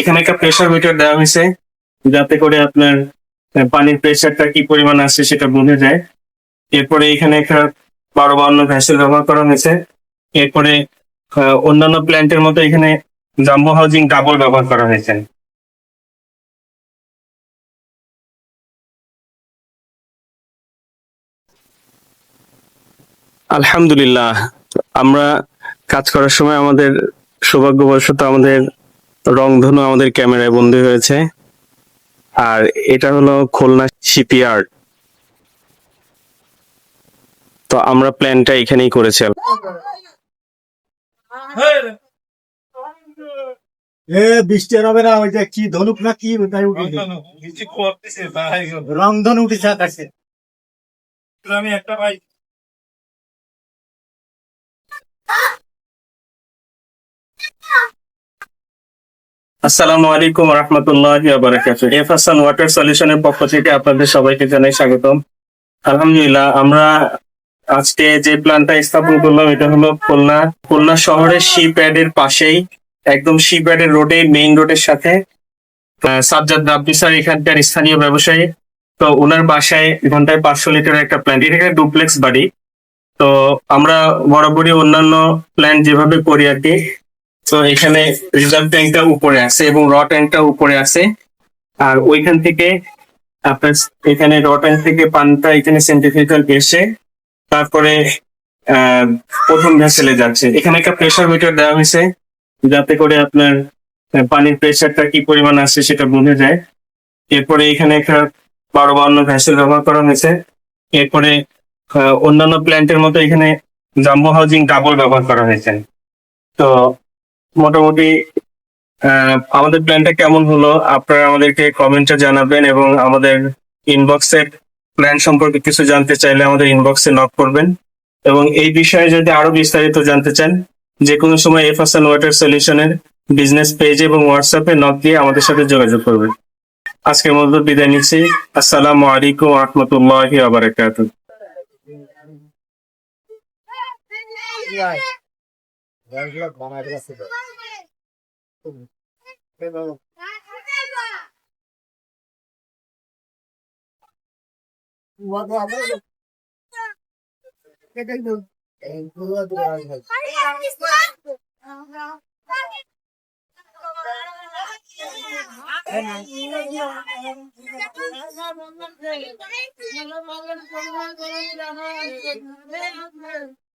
এখানে একটা pressure metre দেওয়া হয়েছে, যাতে করে আপনার পানির প্রেসারটা কি পরিমাণ আছে সেটা বোঝা যায়। এরপরে এখানে একটা বারো বান্ন ভ্যাসেল ব্যবহার করা হয়েছে। এরপরে অন্যান্য প্ল্যান্টের মতো এখানে জাম্বো হাউজিং ডাবল ব্যবহার করা হয়েছে। আলহামদুলিল্লাহ, আমরা কাজ করার সময় আমাদের সৌভাগ্যবশত আমাদের রংধনু আমাদের ক্যামেরায় বন্দী হয়েছে। আর এটা হলো খুলনা শিপইয়ার্ড। তো আমরা প্ল্যানটা এখানেই করেছি। এ বৃষ্টি আর হবে না ওই যে কি ধনুক না কি ওটাই উঠেছে রংধন উঠেছে আকাশে। আমি একটা ভাই আসসালামু আলাইকুম রহমতুল্লাহ বারাকাতু এফ হাসান ওয়াটার সলিউশনের পক্ষ থেকে আপনাদের সবাইকে জানাই স্বাগতম। আলহামদুলিল্লাহ, আমরা আজকে যে প্ল্যানটা স্থাপন করলাম, এটা হলো খুলনা। খুলনা শহরের সি প্যাডের পাশেই, একদম সি প্যাডের রোডে মেইন রোডের সাথে সাজ্জাদ রাব্বি স্যার এখানকার স্থানীয় ব্যবসায়ী। তো ওনার বাসায় ঘন্টায় পাঁচশো লিটারের একটা প্ল্যান্ট এটা একটা ডুপ্লেক্স বাড়ি। তো আমরা বরাবরই অন্যান্য প্ল্যান্ট যেভাবে করি আর কি তো এখানে রিজার্ভ ট্যাঙ্কটা উপরে আছে এবং র ট্যাঙ্কটা উপরে আছে। আর ওইখান থেকে আপনার এখানে র ট্যাঙ্ক থেকে পানটা এখানে সেন্টিফিক্যাল এসে তারপরে প্রথম ভেসেলে যাচ্ছে। এখানে একটা প্রেসার মিটার দেওয়া হয়েছে যাতে করে আপনার পানির প্রেসারটা কি পরিমাণ আছে সেটা বোঝা যায়। এরপরে এখানে একটা বারো বান্ন ভ্যাসেল ব্যবহার করা হয়েছে। এরপরে অন্যান্য প্ল্যান্টের মতো এখানে জাম্বো হাউজিং ডাবল ব্যবহার করা হয়েছে। তো মোটামুটি আমাদের প্ল্যানটা কেমন হলো আপনারা আমাদেরকে কমেন্টে জানাবেন এবং আমাদের ইনবক্সে প্ল্যান সম্পর্কে কিছু জানতে চাইলে আমাদের ইনবক্সে নক করবেন এবং এই বিষয়ে যদি আরও বিস্তারিত জানতে চান যে কোনো সময় এফ হাসান ওয়াটার সলিউশনের বিজনেস পেজ এবং হোয়াটসঅ্যাপে নক দিয়ে আমাদের সাথে যোগাযোগ করবেন আজকের মতো বিদায় নিচ্ছি আসসালামু আলাইকুম রহমতুল্লাহ Cái đó. Mua cái đó. Cái cái đường đèn cưa tôi ăn thật. Thank you.